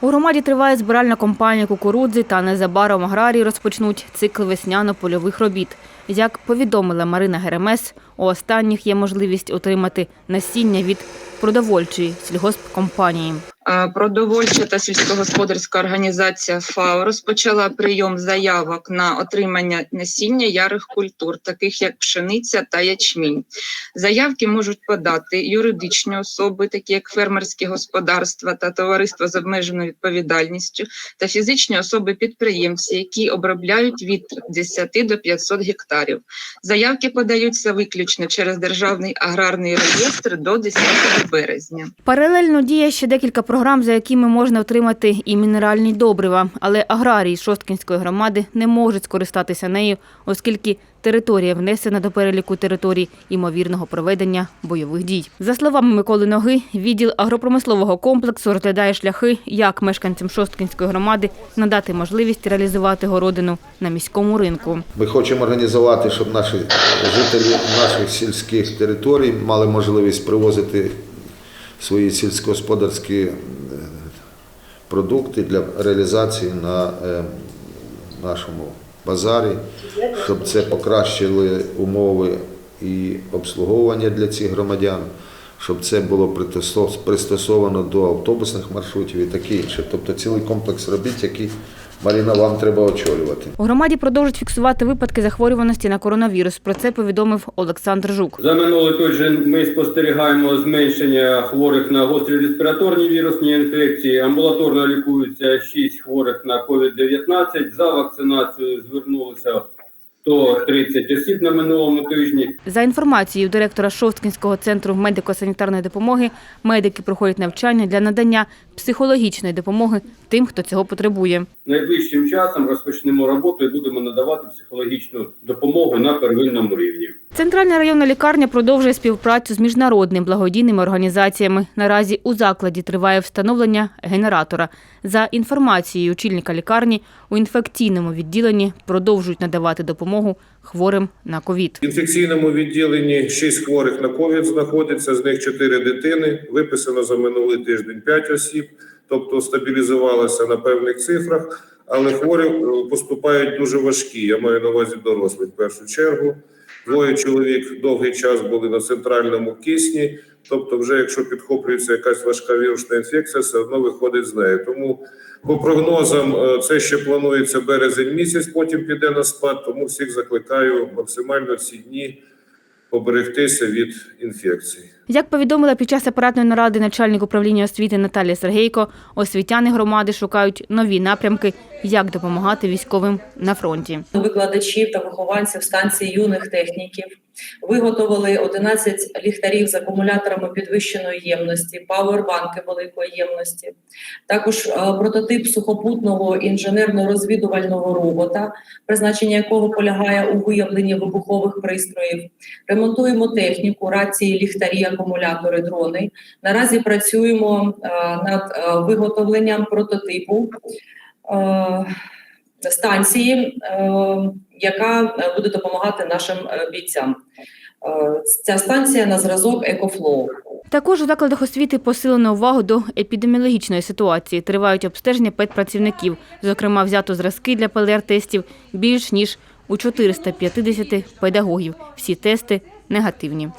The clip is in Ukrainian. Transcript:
У громаді триває збиральна кампанія кукурудзи та незабаром аграрії розпочнуть цикл весняно-польових робіт. Як повідомила Марина Геремес, у останніх є можливість отримати насіння від продовольчої сільгоспкомпанії. Продовольча та сільськогосподарська організація ФАО розпочала прийом заявок на отримання насіння ярих культур, таких як пшениця та ячмінь. Заявки можуть подати юридичні особи, такі як фермерські господарства та товариства з обмеженою відповідальністю, та фізичні особи-підприємці, які обробляють від 10 до 500 гектарів. Заявки подаються виключно через державний аграрний реєстр до 10 березня. Паралельно діє ще декілька програм, за якими можна отримати і мінеральні добрива, але аграрії Шосткінської громади не можуть скористатися нею, оскільки територія внесена до переліку територій імовірного проведення бойових дій. За словами Миколи Ноги, відділ агропромислового комплексу розглядає шляхи, як мешканцям Шосткінської громади надати можливість реалізувати городину на міському ринку. Ми хочемо організувати, щоб наші жителі наших сільських територій мали можливість привозити свої сільськогосподарські е, продукти для реалізації на е, нашому базарі, щоб це покращили умови і обслуговування для цих громадян, щоб це було пристосовано до автобусних маршрутів і таке інше. Тобто цілий комплекс робіт, який Маріна вам треба очолювати. У громаді продовжують фіксувати випадки захворюваності на коронавірус. Про це повідомив Олександр Жук. За минулий же ми спостерігаємо зменшення хворих на гострі респіраторні вірусні інфекції. Амбулаторно лікуються 6 хворих на COVID-19. За вакцинацією звернулося 130 осіб на минулому тижні. За інформацією директора Шосткінського центру медико-санітарної допомоги, медики проходять навчання для надання психологічної допомоги тим, хто цього потребує. Найближчим часом розпочнемо роботу і будемо надавати психологічну допомогу на первинному рівні. Центральна районна лікарня продовжує співпрацю з міжнародними благодійними організаціями. Наразі у закладі триває встановлення генератора. За інформацією очільника лікарні, у інфекційному відділенні продовжують надавати допомогу хворим на ковід. В інфекційному відділенні 6 хворих на ковід знаходиться, з них 4 дитини. Виписано за минулий тиждень 5 осіб, тобто стабілізувалося на певних цифрах. Але хворі е, поступають дуже важкі. Я маю на увазі дорослих в першу чергу. Двоє чоловік довгий час були на центральному кисні. Тобто, вже якщо підхоплюється якась важка вірусна інфекція, все одно виходить з нею. Тому по прогнозам е, це ще планується березень місяць, потім піде на спад. Тому всіх закликаю максимально ці дні поберегтися від інфекції. Як повідомила під час апаратної наради начальник управління освіти Наталія Сергейко, освітяни громади шукають нові напрямки, як допомагати військовим на фронті. викладачів та вихованців станції юних техніків. Виготовили 11 ліхтарів з акумуляторами підвищеної ємності, пауербанки великої ємності. Також е, прототип сухопутного інженерно-розвідувального робота, призначення якого полягає у виявленні вибухових пристроїв. Ремонтуємо техніку, рації, ліхтарі, акумулятори, дрони. Наразі працюємо е, над е, виготовленням прототипу. станції, яка буде допомагати нашим бійцям. Е, Ця станція на зразок екофлоу. Також у закладах освіти посилено увагу до епідеміологічної ситуації. Тривають обстеження педпрацівників. Зокрема, взято зразки для ПЛР-тестів більш ніж у 450 педагогів. Всі тести негативні.